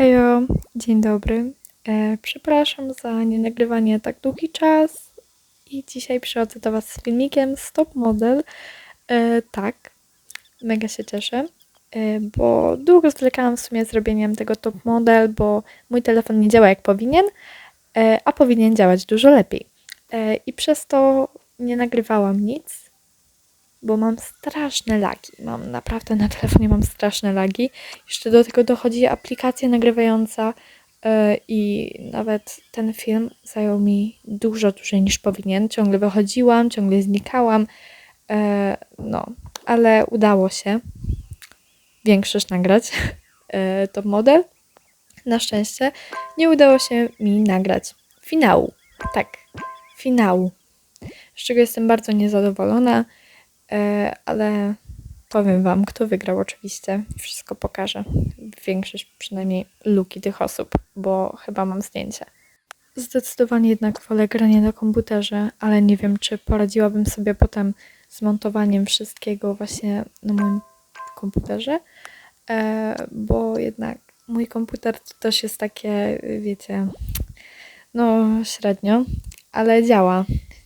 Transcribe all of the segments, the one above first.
Hejo, dzień dobry. E, przepraszam za nienagrywanie tak długi czas i dzisiaj przychodzę do Was z filmikiem Stop Model. E, tak, mega się cieszę, e, bo długo zwlekałam w sumie z robieniem tego Top Model, bo mój telefon nie działa jak powinien, e, a powinien działać dużo lepiej. E, I przez to nie nagrywałam nic, bo mam straszne lagi. Mam naprawdę na telefonie mam straszne lagi. Jeszcze do tego dochodzi aplikacja nagrywająca e, i nawet ten film zajął mi dużo dłużej niż powinien. Ciągle wychodziłam, ciągle znikałam. E, no, ale udało się większość nagrać. E, top model. Na szczęście nie udało się mi nagrać finału. Tak, finału. Z czego jestem bardzo niezadowolona. E, ale powiem Wam, kto wygrał oczywiście. Wszystko pokażę. Większość przynajmniej luki tych osób, bo chyba mam zdjęcie. Zdecydowanie jednak wolę granie na komputerze, ale nie wiem, czy poradziłabym sobie potem z montowaniem wszystkiego właśnie na moim komputerze, e, bo jednak mój komputer to też jest takie, wiecie, no średnio, ale działa,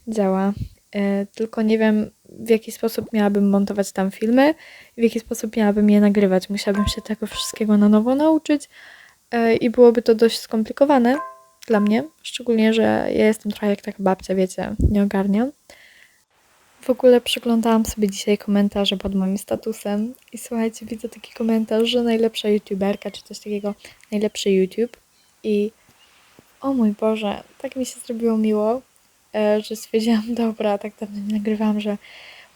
działa. E, tylko nie wiem, w jaki sposób miałabym montować tam filmy, w jaki sposób miałabym je nagrywać. Musiałabym się tego wszystkiego na nowo nauczyć e, i byłoby to dość skomplikowane dla mnie, szczególnie, że ja jestem trochę jak taka babcia, wiecie, nie ogarniam. W ogóle przeglądałam sobie dzisiaj komentarze pod moim statusem i słuchajcie, widzę taki komentarz, że najlepsza youtuberka, czy coś takiego, najlepszy YouTube i o mój Boże, tak mi się zrobiło miło, że stwierdziłam, dobra, tak dawno nie że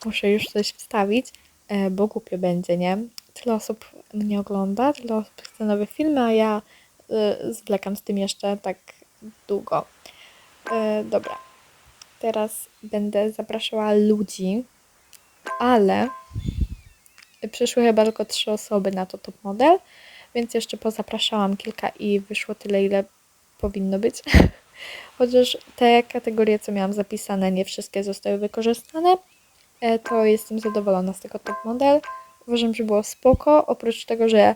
muszę już coś wstawić, e, bo głupio będzie, nie? Tyle osób mnie ogląda, tyle osób chce nowe filmy, a ja e, zwlekam z tym jeszcze tak długo. E, dobra, teraz będę zapraszała ludzi, ale przyszły chyba tylko trzy osoby na to top model, więc jeszcze pozapraszałam kilka i wyszło tyle, ile powinno być. Chociaż te kategorie, co miałam zapisane, nie wszystkie zostały wykorzystane, e, to jestem zadowolona z tego top model. Uważam, że było spoko, oprócz tego, że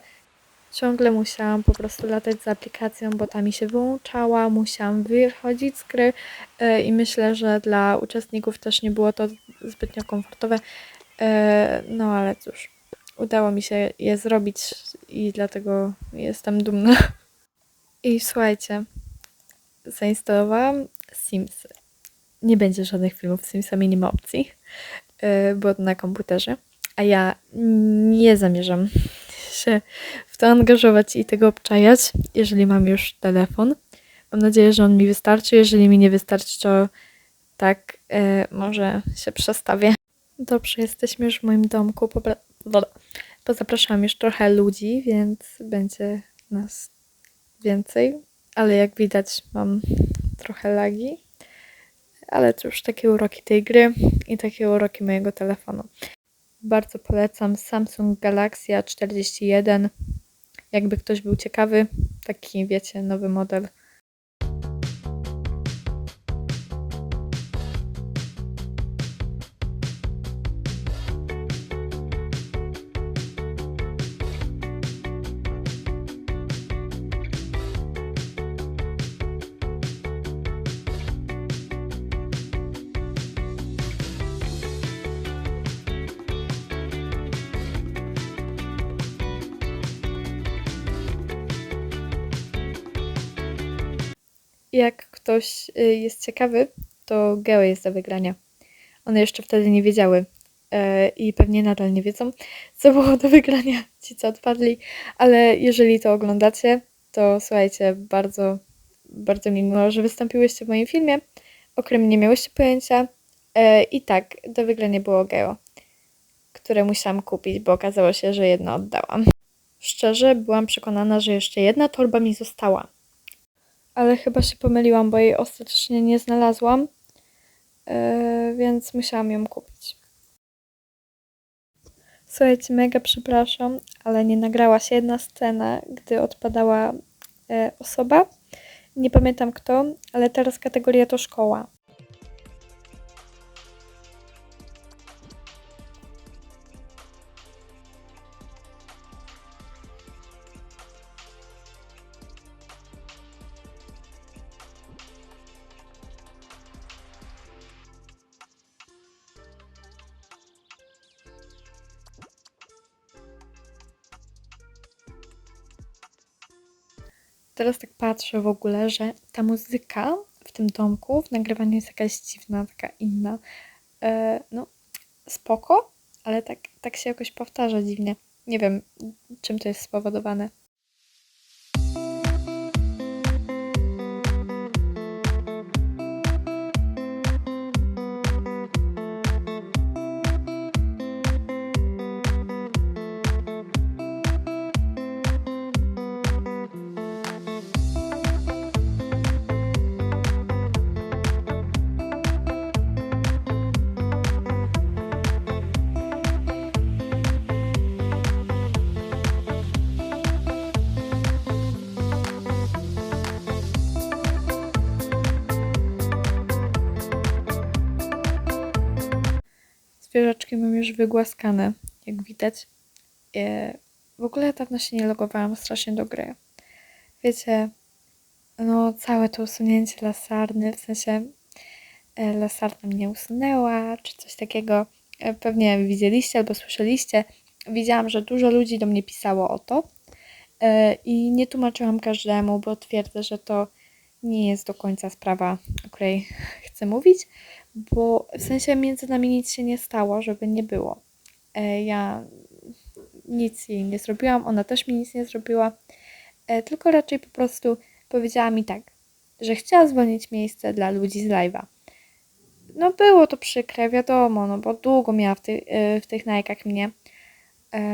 ciągle musiałam po prostu latać z aplikacją, bo ta mi się wyłączała, musiałam wychodzić z gry e, i myślę, że dla uczestników też nie było to zbytnio komfortowe. E, no ale cóż, udało mi się je zrobić i dlatego jestem dumna. I słuchajcie, zainstalowałam Simsy. Nie będzie żadnych filmów z Simsami, nie ma opcji, yy, bo na komputerze. A ja nie zamierzam się w to angażować i tego obczajać, jeżeli mam już telefon. Mam nadzieję, że on mi wystarczy. Jeżeli mi nie wystarczy, to tak, yy, może się przestawię. Dobrze, jesteśmy już w moim domku. Pozapraszałam już trochę ludzi, więc będzie nas więcej ale jak widać mam trochę lagi. Ale cóż, takie uroki tej gry i takie uroki mojego telefonu. Bardzo polecam Samsung Galaxy A41. Jakby ktoś był ciekawy, taki wiecie, nowy model jak ktoś y, jest ciekawy, to Geo jest do wygrania. One jeszcze wtedy nie wiedziały e, i pewnie nadal nie wiedzą, co było do wygrania ci, co odpadli, ale jeżeli to oglądacie, to słuchajcie, bardzo, bardzo mi miło, że wystąpiłyście w moim filmie, o którym nie miałyście pojęcia. E, I tak, do wygrania było Geo, które musiałam kupić, bo okazało się, że jedno oddałam. Szczerze, byłam przekonana, że jeszcze jedna torba mi została ale chyba się pomyliłam, bo jej ostatecznie nie znalazłam, yy, więc musiałam ją kupić. Słuchajcie, mega przepraszam, ale nie nagrała się jedna scena, gdy odpadała yy, osoba. Nie pamiętam kto, ale teraz kategoria to szkoła. Teraz tak patrzę w ogóle, że ta muzyka w tym domku w nagrywaniu jest jakaś dziwna, taka inna. E, no, spoko, ale tak, tak się jakoś powtarza dziwnie. Nie wiem, czym to jest spowodowane. Zwierzaczki mam już wygłaskane, jak widać. E, w ogóle dawno się nie logowałam strasznie do gry. Wiecie, no całe to usunięcie lasarny, w sensie e, lasarna mnie usunęła, czy coś takiego. E, pewnie widzieliście albo słyszeliście. Widziałam, że dużo ludzi do mnie pisało o to i nie tłumaczyłam każdemu, bo twierdzę, że to nie jest do końca sprawa, o której chcę mówić, bo w sensie między nami nic się nie stało, żeby nie było. E, ja nic jej nie zrobiłam, ona też mi nic nie zrobiła, e, tylko raczej po prostu powiedziała mi tak, że chciała zwolnić miejsce dla ludzi z live'a. No było to przykre, wiadomo, no bo długo miała w, ty, e, w tych najkach mnie.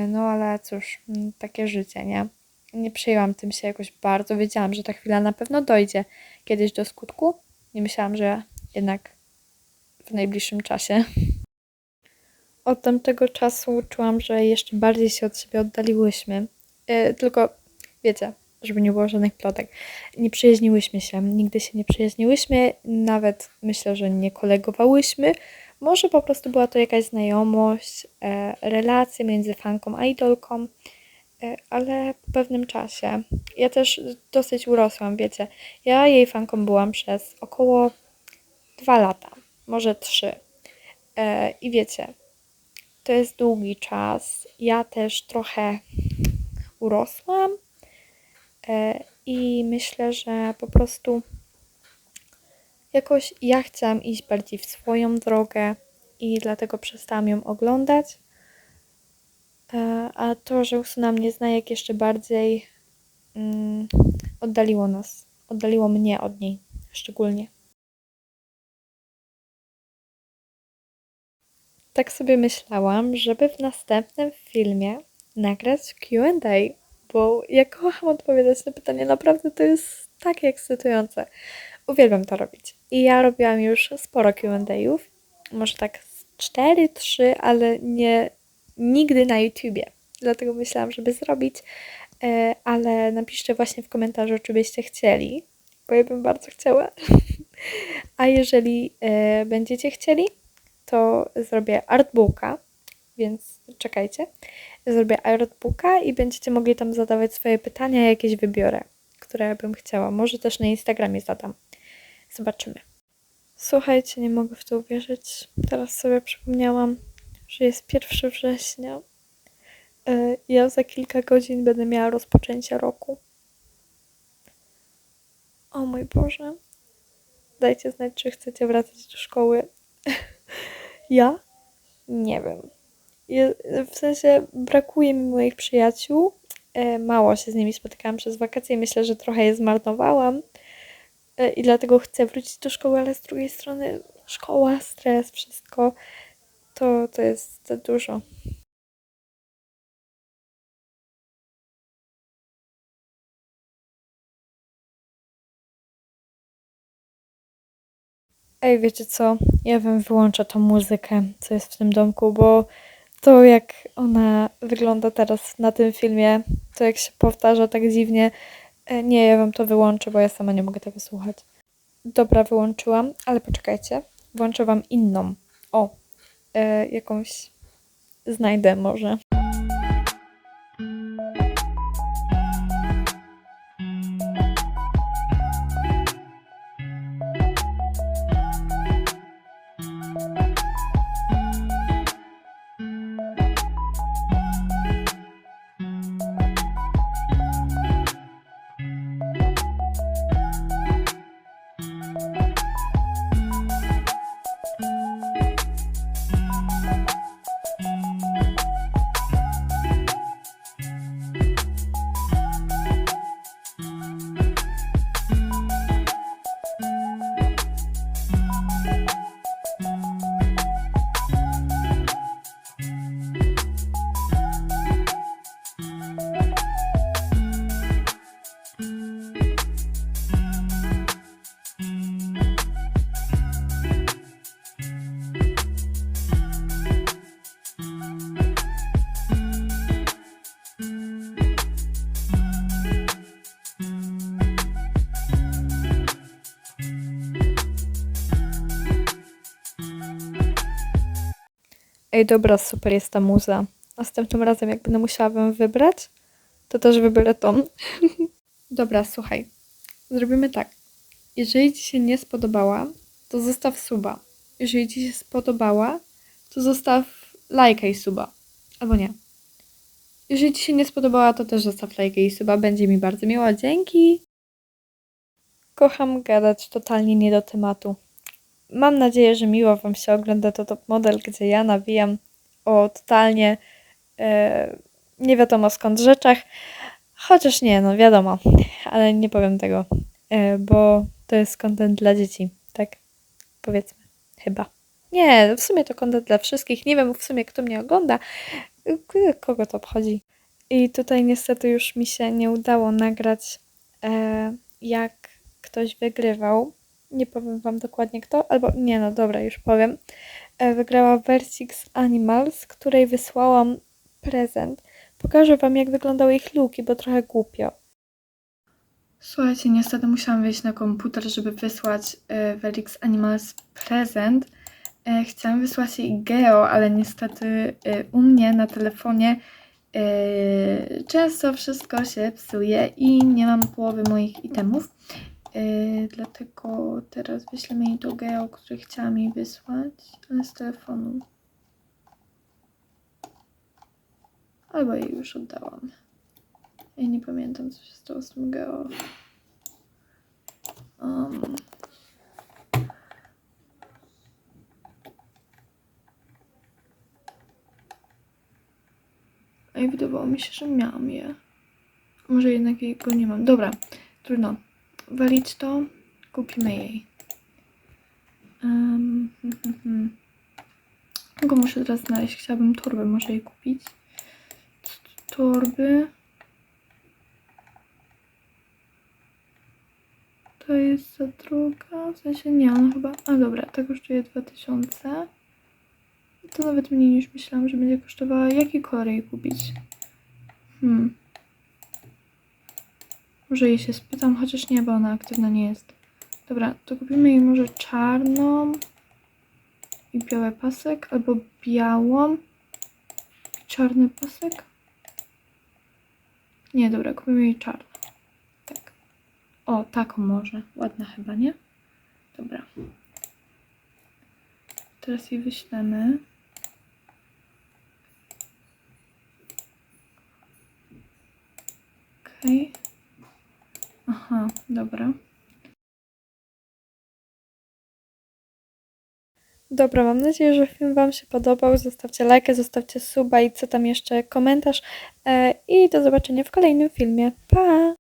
No ale cóż, mm, takie życie, nie? Nie przejęłam tym się jakoś bardzo. Wiedziałam, że ta chwila na pewno dojdzie kiedyś do skutku. Nie myślałam, że jednak w najbliższym czasie. Od tamtego czasu czułam, że jeszcze bardziej się od siebie oddaliłyśmy. Yy, tylko wiecie, żeby nie było żadnych plotek. Nie przyjaźniłyśmy się, nigdy się nie przyjaźniłyśmy, nawet myślę, że nie kolegowałyśmy. Może po prostu była to jakaś znajomość, e, relacja między fanką a idolką, e, ale po pewnym czasie. Ja też dosyć urosłam, wiecie. Ja jej fanką byłam przez około dwa lata może trzy. E, I wiecie, to jest długi czas. Ja też trochę urosłam e, i myślę, że po prostu jakoś ja chciałam iść bardziej w swoją drogę i dlatego przestałam ją oglądać. E, a to, że zna, jak jeszcze bardziej mm, oddaliło nas, oddaliło mnie od niej szczególnie. Tak sobie myślałam, żeby w następnym filmie nagrać QA, bo ja kocham odpowiadać na pytania, naprawdę to jest takie ekscytujące. Uwielbiam to robić. I ja robiłam już sporo QA'ów, może tak 4, 3, ale nie nigdy na YouTubie. Dlatego myślałam, żeby zrobić, e, ale napiszcie właśnie w komentarzu, czy byście chcieli, bo ja bym bardzo chciała. A jeżeli e, będziecie chcieli, to zrobię artbooka, więc czekajcie. Zrobię artbooka i będziecie mogli tam zadawać swoje pytania, jakieś wybiorę, które bym chciała. Może też na Instagramie zadam. Zobaczymy. Słuchajcie, nie mogę w to uwierzyć. Teraz sobie przypomniałam, że jest 1 września. E, ja za kilka godzin będę miała rozpoczęcie roku. O mój Boże. Dajcie znać, czy chcecie wracać do szkoły. Ja? Nie wiem. w sensie brakuje mi moich przyjaciół. E, mało się z nimi spotykałam przez wakacje. Myślę, że trochę je zmarnowałam. E, I dlatego chcę wrócić do szkoły, ale z drugiej strony szkoła, stres, wszystko to, to jest za dużo. Ej, wiecie co? Ja bym wyłączę tą muzykę, co jest w tym domku, bo to jak ona wygląda teraz na tym filmie, to jak się powtarza tak dziwnie, e, nie, ja wam to wyłączę, bo ja sama nie mogę tego słuchać. Dobra, wyłączyłam, ale poczekajcie, włączę wam inną. O, e, jakąś znajdę może. Ej, dobra, super jest ta muza. Następnym razem, jak będę musiała wam wybrać, to też wybiorę tą. dobra, słuchaj. Zrobimy tak. Jeżeli ci się nie spodobała, to zostaw suba. Jeżeli ci się spodobała, to zostaw lajka i suba. Albo nie. Jeżeli ci się nie spodobała, to też zostaw lajka i suba. Będzie mi bardzo miło. Dzięki! Kocham gadać totalnie nie do tematu. Mam nadzieję, że miło Wam się ogląda to top model, gdzie ja nawijam o totalnie e, nie wiadomo skąd rzeczach. Chociaż nie, no wiadomo, ale nie powiem tego, e, bo to jest content dla dzieci, tak? Powiedzmy, chyba. Nie, w sumie to content dla wszystkich. Nie wiem w sumie, kto mnie ogląda, kogo to obchodzi. I tutaj niestety już mi się nie udało nagrać, e, jak ktoś wygrywał. Nie powiem wam dokładnie kto, albo nie, no dobra, już powiem. E, wygrała Versix Animals, której wysłałam prezent. Pokażę wam, jak wyglądały ich luki, bo trochę głupio. Słuchajcie, niestety musiałam wejść na komputer, żeby wysłać e, Verix Animals prezent. E, chciałam wysłać jej Geo, ale niestety u mnie na telefonie często wszystko się psuje i nie mam połowy moich itemów. E, dlatego teraz wyślemy jej do Geo, który chciałam jej wysłać, ale z telefonu. Albo jej już oddałam. Ja nie pamiętam, co się stało z tym Geo. Um. Ej, wydawało mi się, że miałam je. Może jednak jego nie mam. Dobra, trudno. Walić to, kupimy jej. Um, hmm, hmm, hmm. Go muszę teraz znaleźć. Chciałabym torbę może jej kupić. Torby. To jest za droga. W sensie nie, ona chyba... A dobra, ta kosztuje 2000. To nawet mniej niż myślałam, że będzie kosztowała. Jaki kolor jej kupić? Hmm. Może jej się spytam, chociaż nie, bo ona aktywna nie jest. Dobra, to kupimy jej może czarną i biały pasek, albo białą i czarny pasek. Nie, dobra, kupimy jej czarną. Tak. O, taką może. Ładna chyba, nie? Dobra. Teraz jej wyślemy. Okej. Aha, dobra. Dobra, mam nadzieję, że film Wam się podobał. Zostawcie lajkę, zostawcie suba i co tam jeszcze, komentarz. E, I do zobaczenia w kolejnym filmie. Pa!